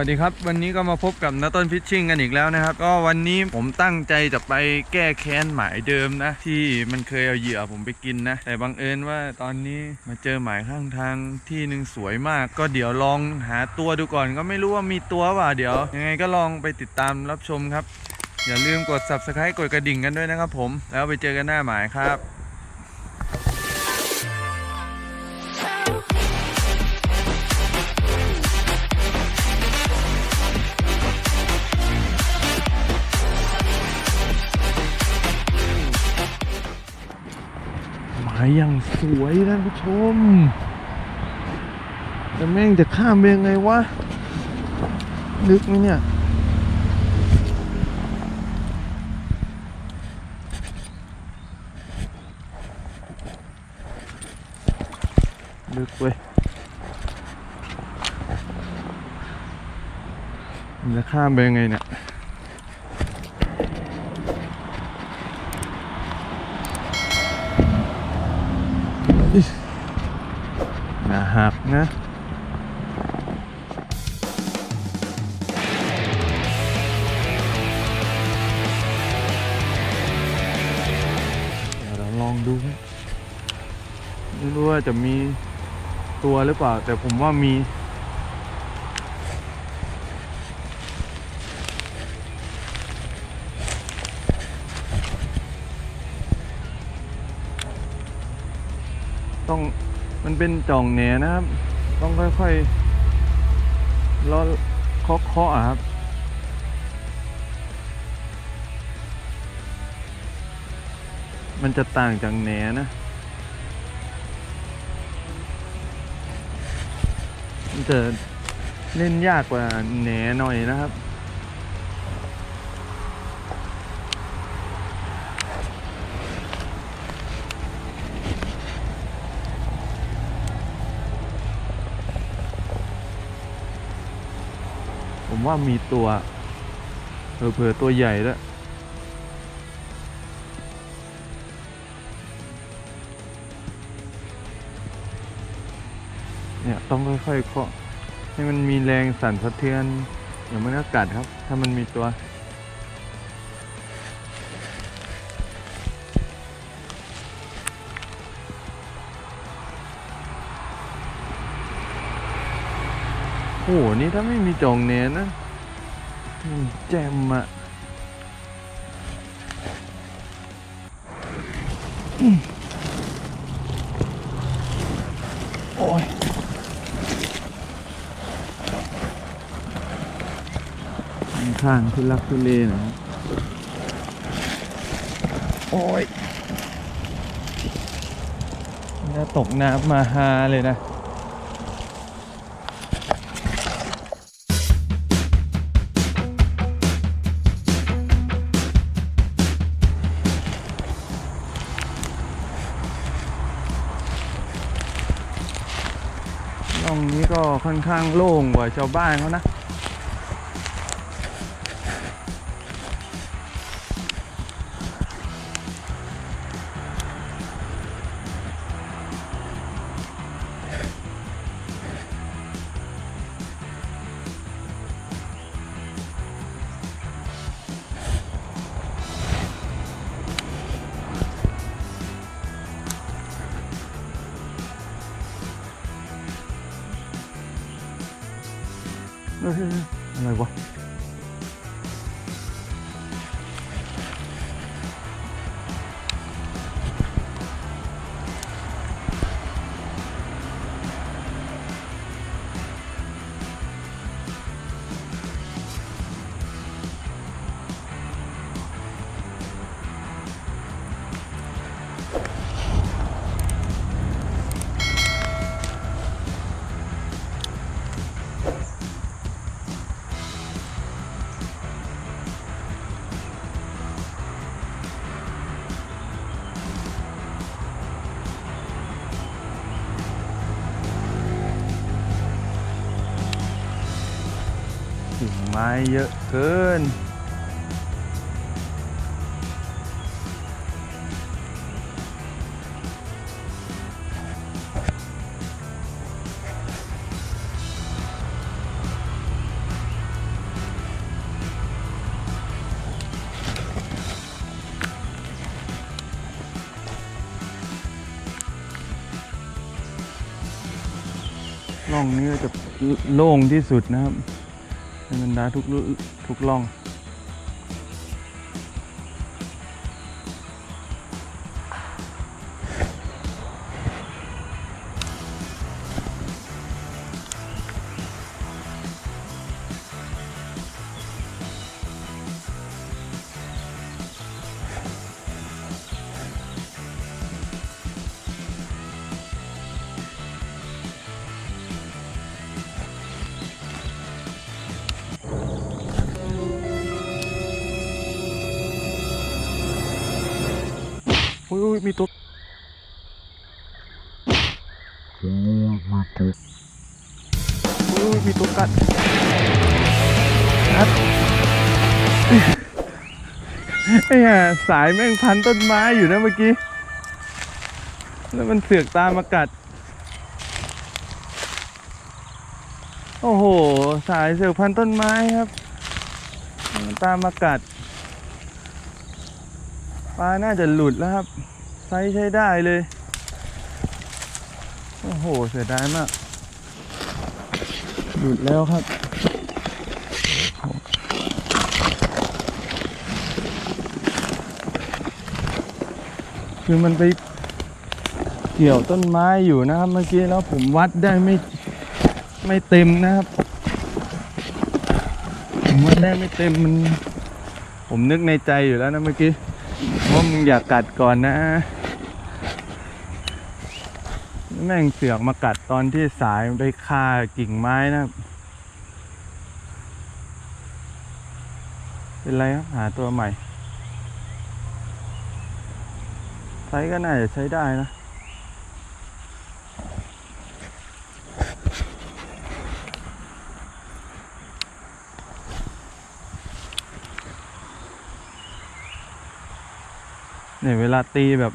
สวัสดีครับ วันนี้ก็มาพบกับนาต้นฟิชชิ่งกันอีกแล้วนะครับ ก็วันนี้ผมตั้งใจจะไปแก้แค้นหมายเดิมนะ ที่มันเคยเอาเหยื่อผมไปกินนะ แต่บังเอิญว่าตอนนี้มาเจอหมายข้างทางที่หนึ่งสวยมาก ก็เดี๋ยวลองหาตัวดูก่อน ก็ไม่รู้ว่ามีตัวเปล่าเดี๋ยว ยังไงก็ลองไปติดตามรับชมครับ อย่าลืมกด subscribe กดกระดิ่งกันด้วยนะครับผมแล้วไปเจอกันหน้าหมายครับ อย่างสวยท่านผู้ชม แต่แม่งจะข้ามไปยังไงวะ ลึกไหมเนี่ย ลึกเว้ยมันจะข้ามไปยังไงเนี่ย นะหักนะเดี๋ยวเราลองดู ไม่รู้ว่าจะมีตัวหรือเปล่า แต่ผมว่ามี ต้องมันเป็นจ่องแหนนะครับ ต้องค่อยๆล้อเคาะเคาะอะครับมันจะต่างจากแหนนะ มันจะเล่นยากกว่าแหนหน่อยนะครับ ว่ามีตัวเผื่อๆตัวใหญ่แล้วเนี่ยต้องค่อยๆเคาะให้มันมีแรงสั่นสะเทือนอย่างมันก็กัดครับ ถ้ามันมีตัว โอ้โหนี่ถ้าไม่มีจองเนนนะแจมอะโอ้ยข้างทุลักทุเลนะครับโอ้ยถ้าตกน้ำมาฮาเลยนะ ค่อนข้างโล่งกว่าชาวบ้านเขานะ Mm-hmm. ม้เยอะเกิน ร่องนี้จะโล่งที่สุดนะครับ ในบรรดาทุกลุทุกล่อง อุ้ยอุ้ยมีตัวอุ้ยมีตัวกัดกัดไอ้ห่าสายแม่งพันต้นไม้อยู่นะเมื่อกี้ แล้วมันเสือกตามมากัด โอ้โห สายเสือกพันต้นไม้ครับมันตามมากัด ปลาน่าจะหลุดแล้วครับ ไซส์ใช้ได้เลย โอ้โห เสียดายมาก หลุดแล้วครับ คือมันไปเกี่ยวต้นไม้อยู่นะครับเมื่อกี้แล้วผมวัดได้ไม่ไม่เต็มนะครับ ผมวัดได้ไม่เต็มมัน ผมนึกในใจอยู่แล้วนะเมื่อกี้ ว่ามึงอย่ากกัดก่อนนะ แม่งเสือกมากัดตอนที่สายไปคากิ่งไม้นะ เป็นไรครับ หาตัวใหม่ไซส์ก็น่าจะใช้ได้นะ เนี่ยเวลาตีแบบ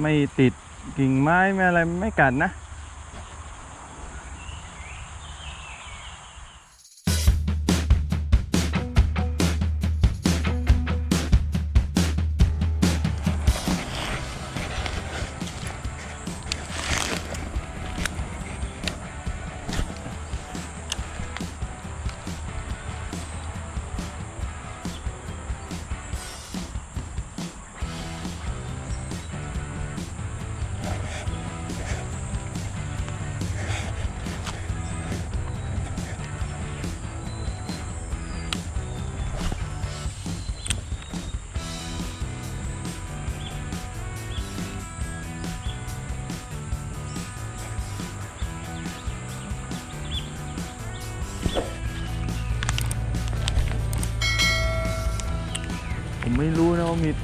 ไม่ติดกิ่งไม้ไม่อะไรไม่กัดนะ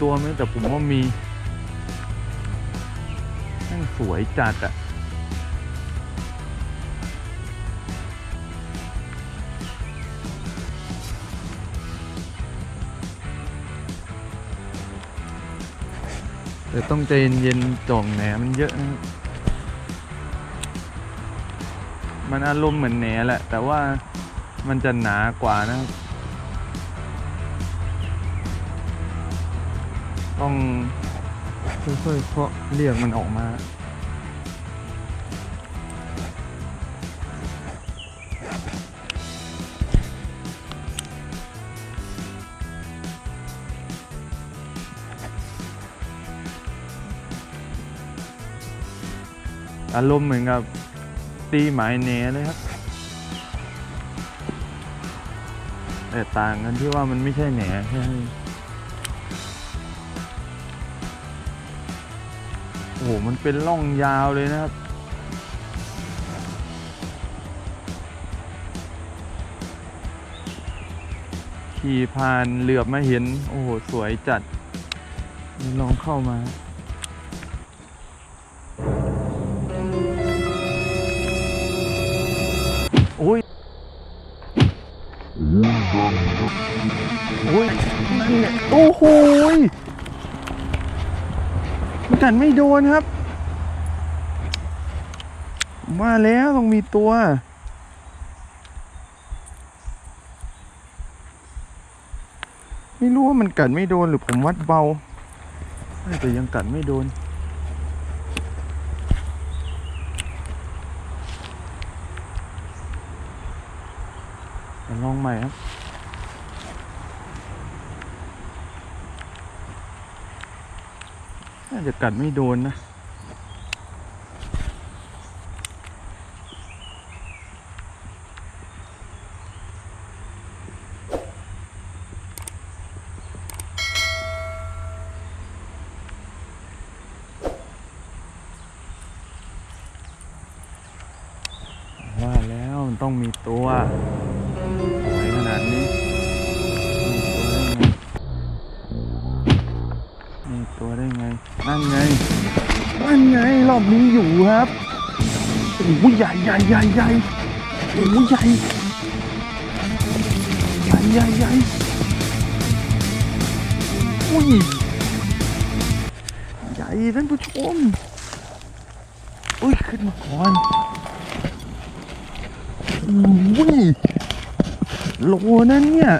ตัวไหมแต่ผมว่ามีแม่งสวยจัดอะแต่ต้องใจเย็นๆจ่องแหนมันเยอะนะมันอารมณ์เหมือนแหนแหละ แต่ว่ามันจะหนากว่านะครับ ต้องค่อยๆเคาะเรียกมันออกมาอารมณ์เหมือนกับตีหมายเนเลยครับ แต่ต่างกันที่ว่ามันไม่ใช่แหนแค่ โอ้โหมันเป็นร่องยาวเลยนะครับ ขี่ผ่านเหลือบมาเห็น โอ้โห สวยจัด ลองเข้ามาโอ้ยโอ้ยนั่นเนี่ยโอ้โห แต่ไม่โดนครับ มาแล้วต้องมีตัว ไม่รู้ว่ามันกัดไม่โดนหรือผมวัดเบาแต่ยังกัดไม่โดนลองใหม่ครับ น่าจะกัดไม่โดนนะ ว่าแล้วมันต้องมีตัวสวยขนาดนี้ ตัวได้ไง นั่นไง นั่นไงรอบนี้อยู่ครับโอ้โหใหญ่ใหญ่ใหญ่ใหญ่โอ้โหใหญ่ใหญ่ใหญ่ใหญ่อุ้ยใหญ่ท่านผู้ชมอุ้ยขึ้นมาก่อนอุ้ยโลนั่นเนี่ย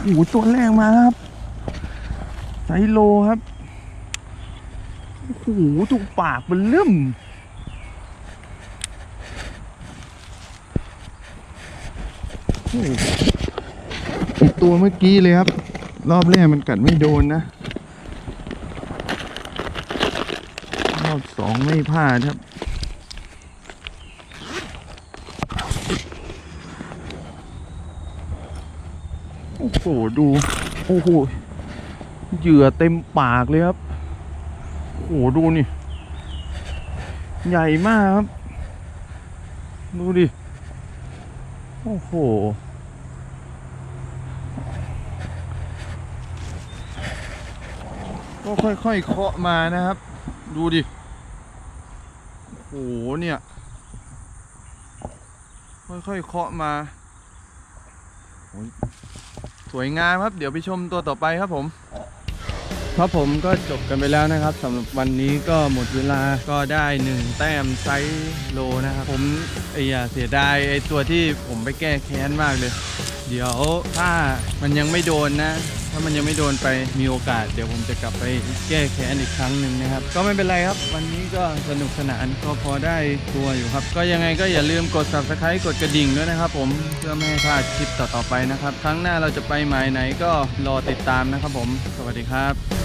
โอ้ตัวแรกมาครับ ไซโลครับ โอ้โหดูปากมันเริ่มโอ้โหไอ้ตัวเมื่อกี้เลยครับ รอบแรกมันกัดไม่โดนนะ รอบสองไม่พลาดครับโอ้โหดู โอ้โห เหยื่อเต็มปากเลยครับ โอ้โหดูนี่ ใหญ่มากครับ ดูดิ โอ้โห ก็ค่อยๆเคาะมานะครับ ดูดิ โอ้โหเนี่ย ค่อยๆเคาะมา สวยงามครับ เดี๋ยวไปชมตัวต่อไปครับผม ครับผมก็จบกันไปแล้วนะครับสำหรับวันนี้ก็หมดเวลาก็ได้หนึ่งแต้มไซส์โลนะครับ ผมไอ้อย่าเสียดายไอ้ตัวที่ผมไปแก้แค้นมากเลย เดี๋ยวถ้ามันยังไม่โดนนะ ถ้ามันยังไม่โดนไปมีโอกาส เดี๋ยวผมจะกลับไปแก้แค้นอีกครั้งหนึ่งนะครับ ก็ไม่เป็นไรครับ วันนี้ก็สนุกสนานก็พอได้ตัวอยู่ครับ ก็ยังไงก็อย่าลืมกด subscribe กดกระดิ่งด้วยนะครับ ผมเพื่อไม่ให้พลาดคลิปต่อๆไปนะครับ ครั้งหน้าเราจะไปหมายไหนก็รอติดตามนะครับผม สวัสดีครับ